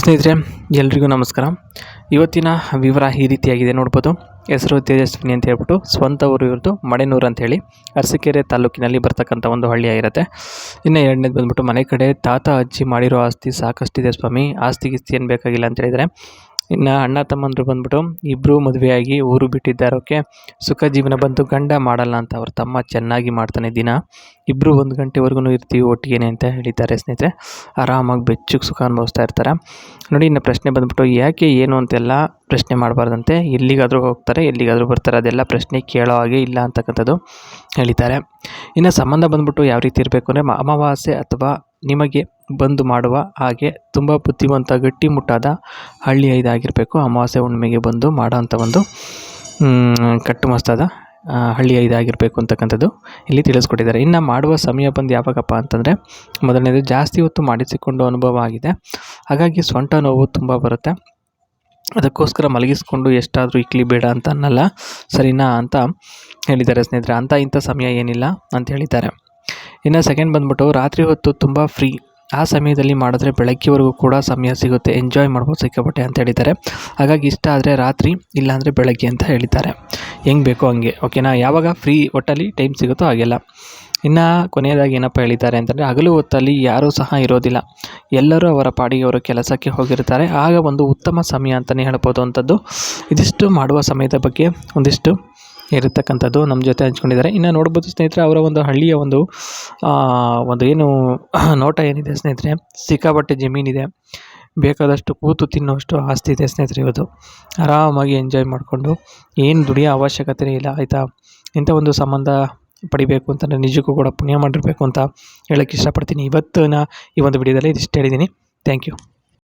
ಸ್ನೇಹಿತರೆ, ಎಲ್ರಿಗೂ ನಮಸ್ಕಾರ. ಇವತ್ತಿನ ವಿವರ ಈ ರೀತಿಯಾಗಿದೆ ನೋಡ್ಬೋದು. ಹೆಸರು ತೇಜಸ್ವಿನಿ ಅಂತ ಹೇಳ್ಬಿಟ್ಟು ಸ್ವಂತ ಊರು ಇವ್ರದ್ದು ಮಡೆನೂರು ಅಂತೇಳಿ ಅರಸೀಕೆರೆ ತಾಲೂಕಿನಲ್ಲಿ ಬರ್ತಕ್ಕಂಥ ಒಂದು ಹಳ್ಳಿ ಆಗಿರುತ್ತೆ. ಇನ್ನು ಎರಡನೇದು ಬಂದ್ಬಿಟ್ಟು ಮನೆ ಕಡೆ ತಾತ ಅಜ್ಜಿ ಮಾಡಿರೋ ಆಸ್ತಿ ಸಾಕಷ್ಟಿದೆ ಸ್ವಾಮಿ. ಆಸ್ತಿ ಏನು ಬೇಕಾಗಿಲ್ಲ ಅಂತ ಹೇಳಿದರೆ ಇನ್ನು ಅಣ್ಣ ತಮ್ಮಂದರು ಬಂದ್ಬಿಟ್ಟು ಇಬ್ಬರು ಮದುವೆಯಾಗಿ ಊರು ಬಿಟ್ಟಿದ್ದಾರೆ, ಓಕೆ? ಸುಖ ಜೀವನ ಬಂತು, ಗಂಡ ಮಾಡಲ್ಲ ಅಂತ ಅವ್ರ ತಮ್ಮ ಚೆನ್ನಾಗಿ ಮಾಡ್ತಾನೆ ದಿನ. ಇಬ್ಬರು ಒಂದು ಗಂಟೆವರೆಗೂ ಇರ್ತೀವಿ ಒಟ್ಟಿಗೆ ಅಂತ ಹೇಳಿದ್ದಾರೆ ಸ್ನೇಹಿತರೆ. ಆರಾಮಾಗಿ ಬೆಚ್ಚಗೆ ಸುಖ ಅನುಭವಿಸ್ತಾ ಇರ್ತಾರೆ. ನೋಡಿ, ಇನ್ನು ಪ್ರಶ್ನೆ ಬಂದ್ಬಿಟ್ಟು, ಯಾಕೆ ಏನು ಅಂತೆಲ್ಲ ಪ್ರಶ್ನೆ ಮಾಡಬಾರ್ದಂತೆ? ಎಲ್ಲಿಗಾದರೂ ಹೋಗ್ತಾರೆ, ಎಲ್ಲಿಗಾದರೂ ಬರ್ತಾರೆ, ಅದೆಲ್ಲ ಪ್ರಶ್ನೆ ಕೇಳೋ ಹಾಗೆ ಇಲ್ಲ ಅಂತಕ್ಕಂಥದ್ದು ಹೇಳಿದ್ದಾರೆ. ಇನ್ನು ಸಂಬಂಧ ಬಂದ್ಬಿಟ್ಟು ಯಾವ ರೀತಿ ಇರಬೇಕು ಅಂದರೆ, ಅಮಾವಾಸ್ಯೆ ಅಥವಾ ನಿಮಗೆ ಬಂದು ಮಾಡುವ ಹಾಗೆ ತುಂಬ ಬುದ್ಧಿವಂತ, ಗಟ್ಟಿಮುಟ್ಟಾದ ಹಳ್ಳಿ ಇದಾಗಿರಬೇಕು ಅಮಾವಾಸ್ಯೆ ಹುಣ್ಣಿಮೆಗೆ ಬಂದು ಮಾಡೋವಂಥ ಒಂದು ಕಟ್ಟುಮಸ್ತಾದ ಹಳ್ಳಿ ಇದಾಗಿರಬೇಕು ಅಂತಕ್ಕಂಥದ್ದು ಇಲ್ಲಿ ತಿಳಿಸ್ಕೊಟ್ಟಿದ್ದಾರೆ. ಇನ್ನು ಮಾಡುವ ಸಮಯ ಬಂದು ಯಾವಾಗಪ್ಪ ಅಂತಂದರೆ ಮೊದಲನೇದು ಜಾಸ್ತಿ ಹೊತ್ತು ಮಾಡಿಸಿಕೊಂಡು ಅನುಭವ ಆಗಿದೆ. ಹಾಗಾಗಿ ಸೊಂಟ ನೋವು ತುಂಬ ಬರುತ್ತೆ. ಅದಕ್ಕೋಸ್ಕರ ಮಲಗಿಸ್ಕೊಂಡು ಎಷ್ಟಾದರೂ ಇಕ್ಲಿ ಬೇಡ ಅಂತ ಅನ್ನಲ್ಲ ಸರಿನಾ ಅಂತ ಹೇಳಿದ್ದಾರೆ ಸ್ನೇಹಿತರೆ. ಅಂಥ ಇಂಥ ಸಮಯ ಏನಿಲ್ಲ ಅಂತ ಹೇಳಿದ್ದಾರೆ. ಇನ್ನು ಸೆಕೆಂಡ್ ಬಂದ್ಬಿಟ್ಟು ರಾತ್ರಿ ಹೊತ್ತು ತುಂಬ ಫ್ರೀ ಆ ಸಮಯದಲ್ಲಿ ಮಾಡಿದ್ರೆ ಬೆಳಗ್ಗೆವರೆಗೂ ಕೂಡ ಸಮಯ ಸಿಗುತ್ತೆ. ಎಂಜಾಯ್ ಮಾಡ್ಬೋದು ಸಿಕ್ಕಾಪಟ್ಟೆ ಅಂತ ಹೇಳಿದ್ದಾರೆ. ಹಾಗಾಗಿ ಇಷ್ಟ ಆದರೆ ರಾತ್ರಿ, ಇಲ್ಲಾಂದರೆ ಬೆಳಗ್ಗೆ ಅಂತ ಹೇಳಿದ್ದಾರೆ. ಹೆಂಗೆ ಬೇಕೋ ಹಂಗೆ ಓಕೆನಾ ಯಾವಾಗ ಫ್ರೀ ಒಟ್ಟಲ್ಲಿ ಟೈಮ್ ಸಿಗುತ್ತೋ ಹಾಗೆಲ್ಲ. ಇನ್ನು ಕೊನೆಯದಾಗಿ ಏನಪ್ಪ ಹೇಳಿದ್ದಾರೆ ಅಂತಂದರೆ, ಹಗಲು ಹೊತ್ತಲ್ಲಿ ಯಾರೂ ಸಹ ಇರೋದಿಲ್ಲ. ಎಲ್ಲರೂ ಅವರ ಪಾಡಿಗೆ ಅವರ ಕೆಲಸಕ್ಕೆ ಹೋಗಿರ್ತಾರೆ. ಆಗ ಒಂದು ಉತ್ತಮ ಸಮಯ ಅಂತಲೇ ಹೇಳ್ಬೋದು ಅಂಥದ್ದು. ಇದಿಷ್ಟು ಮಾಡುವ ಸಮಯದ ಬಗ್ಗೆ, ಒಂದಿಷ್ಟು ಇರತಕ್ಕಂಥದ್ದು ನಮ್ಮ ಜೊತೆ ಹಂಚ್ಕೊಂಡಿದ್ದಾರೆ. ಇನ್ನು ನೋಡ್ಬೋದು ಸ್ನೇಹಿತರೆ, ಅವರ ಒಂದು ಹಳ್ಳಿಯ ಒಂದು ಒಂದು ಏನು ನೋಟ ಏನಿದೆ ಸ್ನೇಹಿತರೆ? ಸಿಕ್ಕಾಪಟ್ಟೆ ಜಮೀನಿದೆ. ಬೇಕಾದಷ್ಟು ಕೂತು ತಿನ್ನುವಷ್ಟು ಆಸ್ತಿ ಇದೆ ಸ್ನೇಹಿತರೆ ಇವತ್ತು. ಆರಾಮಾಗಿ ಎಂಜಾಯ್ ಮಾಡಿಕೊಂಡು, ಏನು ದುಡಿಯೋ ಅವಶ್ಯಕತೆ ಇಲ್ಲ, ಆಯಿತಾ? ಇಂಥ ಒಂದು ಸಂಬಂಧ ಪಡಿಬೇಕು ಅಂತ ನಿಜಕ್ಕೂ ಕೂಡ ಪುಣ್ಯ ಮಾಡಿರಬೇಕು ಅಂತ ಹೇಳೋಕ್ಕೆ ಇಷ್ಟಪಡ್ತೀನಿ. ಇವತ್ತಿನ ಈ ಒಂದು ವಿಡಿಯೋದಲ್ಲಿ ಇದಿಷ್ಟು ಹೇಳಿದ್ದೀನಿ. Thank you